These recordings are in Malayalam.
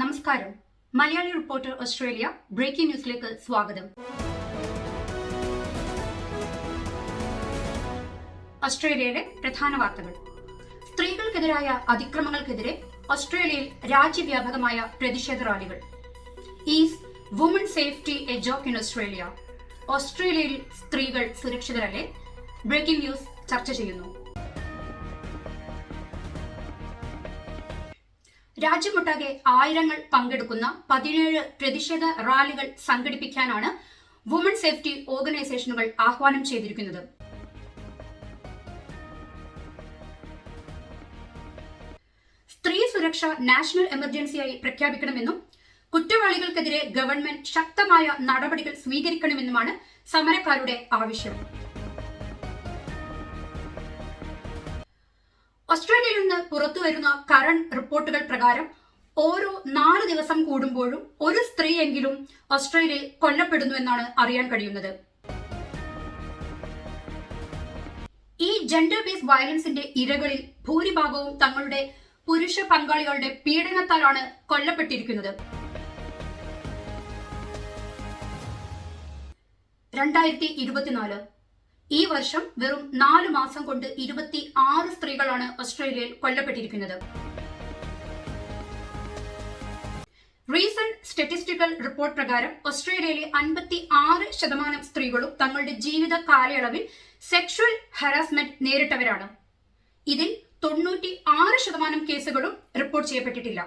നമസ്കാരം. മലയാളി റിപ്പോർട്ടർ ഓസ്ട്രേലിയ ബ്രേക്കിംഗ് ന്യൂസിലേക്ക് സ്വാഗതം. ഓസ്ട്രേലിയയിലെ പ്രധാന വാർത്തകൾ. സ്ത്രീകൾക്കെതിരായ അതിക്രമങ്ങൾക്കെതിരെ ഓസ്ട്രേലിയയിൽ രാജ്യവ്യാപകമായ പ്രതിഷേധ റാലികൾ. Is woman safety a joke in Australia ഓസ്ട്രേലിയയിൽ സ്ത്രീകൾ സുരക്ഷിതരല്ലേ? ബ്രേക്കിംഗ് ന്യൂസ് ചർച്ച ചെയ്യുന്നു. രാജ്യമൊട്ടാകെ ആയിരങ്ങൾ പങ്കെടുക്കുന്ന പതിനേഴ് പ്രതിഷേധ റാലികൾ സംഘടിപ്പിക്കാനാണ് വുമൺ സേഫ്റ്റി ഓർഗനൈസേഷനുകൾ ആഹ്വാനം ചെയ്തിരിക്കുന്നത്. സ്ത്രീ സുരക്ഷ നാഷണൽ എമർജൻസിയായി പ്രഖ്യാപിക്കണമെന്നും കുറ്റവാളികൾക്കെതിരെ ഗവൺമെന്റ് ശക്തമായ നടപടികൾ സ്വീകരിക്കണമെന്നുമാണ് സമരക്കാരുടെ ആവശ്യം. ഓസ്ട്രേലിയയിൽ നിന്ന് പുറത്തു വരുന്ന കറണ്ട് റിപ്പോർട്ടുകൾ പ്രകാരം ഓരോ നാല് ദിവസം കൂടുമ്പോഴും ഒരു സ്ത്രീയെങ്കിലും ഓസ്ട്രേലിയയിൽ കൊല്ലപ്പെടുന്നുവെന്നാണ് അറിയാൻ കഴിയുന്നത്. ഈ ജെൻഡർ ബേസ്ഡ് വയലൻസിന്റെ ഇരകളിൽ ഭൂരിഭാഗവും തങ്ങളുടെ പുരുഷ പങ്കാളികളുടെ പീഡനത്താലാണ് കൊല്ലപ്പെട്ടിരിക്കുന്നത്. രണ്ടായിരത്തി ഇരുപത്തിനാല് ഈ വർഷം വെറും നാല് മാസം കൊണ്ട് ഇരുപത്തി ആറ് സ്ത്രീകളാണ് ഓസ്ട്രേലിയയിൽ കൊല്ലപ്പെട്ടിരിക്കുന്നത്. റീസെന്റ് സ്റ്റാറ്റിസ്റ്റിക്കൽ റിപ്പോർട്ട് പ്രകാരം ഓസ്ട്രേലിയയിലെ അൻപത്തി ആറ് ശതമാനം സ്ത്രീകളും തങ്ങളുടെ ജീവിത കാലയളവിൽ സെക്ഷൽ ഹറാസ്മെന്റ് നേരിട്ടവരാണ്. ഇതിൽ തൊണ്ണൂറ്റി ആറ് ശതമാനം കേസുകളും റിപ്പോർട്ട് ചെയ്യപ്പെട്ടിട്ടില്ല.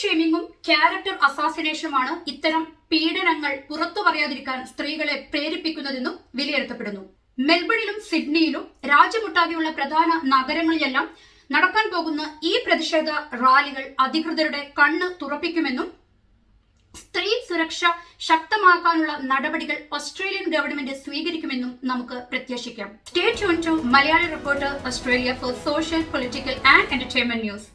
ഷേമിങ്ങും ക്യാരക്ടർ അസാസിനേഷനുമാണ് ഇത്തരം പീഡനങ്ങൾ പുറത്തു പറയാതിരിക്കാൻ സ്ത്രീകളെ പ്രേരിപ്പിക്കുന്നതെന്നും വിലയിരുത്തപ്പെടുന്നു. മെൽബണിലും സിഡ്നിയിലും രാജ്യമൊട്ടാകെയുള്ള പ്രധാന നഗരങ്ങളിലെല്ലാം നടക്കാൻ പോകുന്ന ഈ പ്രതിഷേധ റാലികൾ അധികൃതരുടെ കണ്ണ് തുറപ്പിക്കുമെന്നും സ്ത്രീ സുരക്ഷ ശക്തമാക്കാനുള്ള നടപടികൾ ഓസ്ട്രേലിയൻ ഗവൺമെന്റ് സ്വീകരിക്കുമെന്നും നമുക്ക് പ്രത്യാശിക്കാം. Stay tune to Malayali reporter Australia for social political and entertainment news